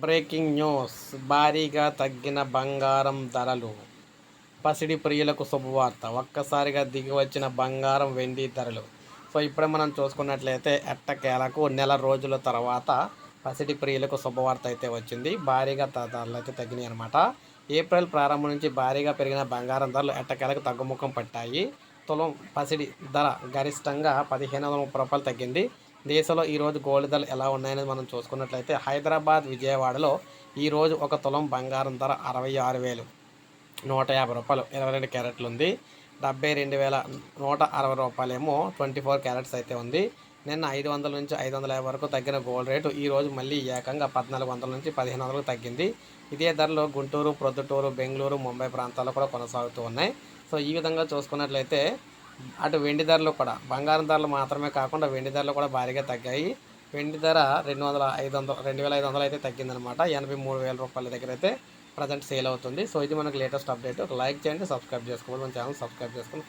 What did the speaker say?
Breaking news. భారీగా తగ్గిన బంగారం ధరలు. పసిడి ప్రియులకు శుభవార్త. ఒక్కసారిగా దిగి వచ్చిన బంగారం వెండి ధరలు. సో ఇప్పుడే మనం చూసుకున్నట్లయితే ఎట్టకేలకు నెల రోజుల తర్వాత పసిడి ప్రియులకు శుభవార్త అయితే వచ్చింది. భారీగా ధరలు అయితే తగ్గినాయి అనమాట ఏప్రిల్ ప్రారంభం నుంచి భారీగా పెరిగిన బంగారం ధరలు ఎట్టకేలకు తగ్గుముఖం పట్టాయి. తులం పసిడి ధర గరిష్టంగా పదిహేను వందల ముప్పై రూపాయలు తగ్గింది. దేశంలో ఈరోజు గోల్డ్ ధరలు ఎలా ఉన్నాయనేది మనం చూసుకున్నట్లయితే హైదరాబాద్ విజయవాడలో ఈరోజు ఒక తులం బంగారం ధర అరవై ఆరు వేలు. నూట యాభై రూపాయలు ఇరవై రెండు క్యారెట్లు ఉంది. డెబ్బై రెండు వేల నూట అరవై రూపాయలేమో ట్వంటీ ఫోర్ క్యారెట్స్ అయితే ఉంది. నిన్న ఐదు వందల నుంచి ఐదు వందల యాభై వరకు తగ్గిన గోల్డ్ రేటు ఈ రోజు మళ్ళీ ఏకంగా పద్నాలుగు వందల నుంచి పదిహేను వందలకు తగ్గింది. ఇదే ధరలు గుంటూరు ప్రొద్దుటూరు బెంగళూరు ముంబై ప్రాంతాల్లో కూడా కొనసాగుతూ ఉన్నాయి. సో ఈ విధంగా చూసుకున్నట్లయితే అటు వెండి ధరలు కూడా బంగారం ధరలు మాత్రమే కాకుండా వెండి ధరలు కూడా భారీగా తగ్గాయి. వెండి ధర రెండు వందల ఐదు వందల రెండు వేల ఐదు వందలు అయితే తగ్గిందనమాట. ఎనభై మూడు వేల రూపాయల దగ్గర అయితే ప్రజెంట్ సేల్ అవుతుంది. సో ఇది మనకు లేటెస్ట్ అప్డేట్. లైక్ చేయండి సబ్స్క్రైబ్ చేసుకోవాలి. మన ఛానల్ సబ్స్క్రైబ్ చేసుకోండి.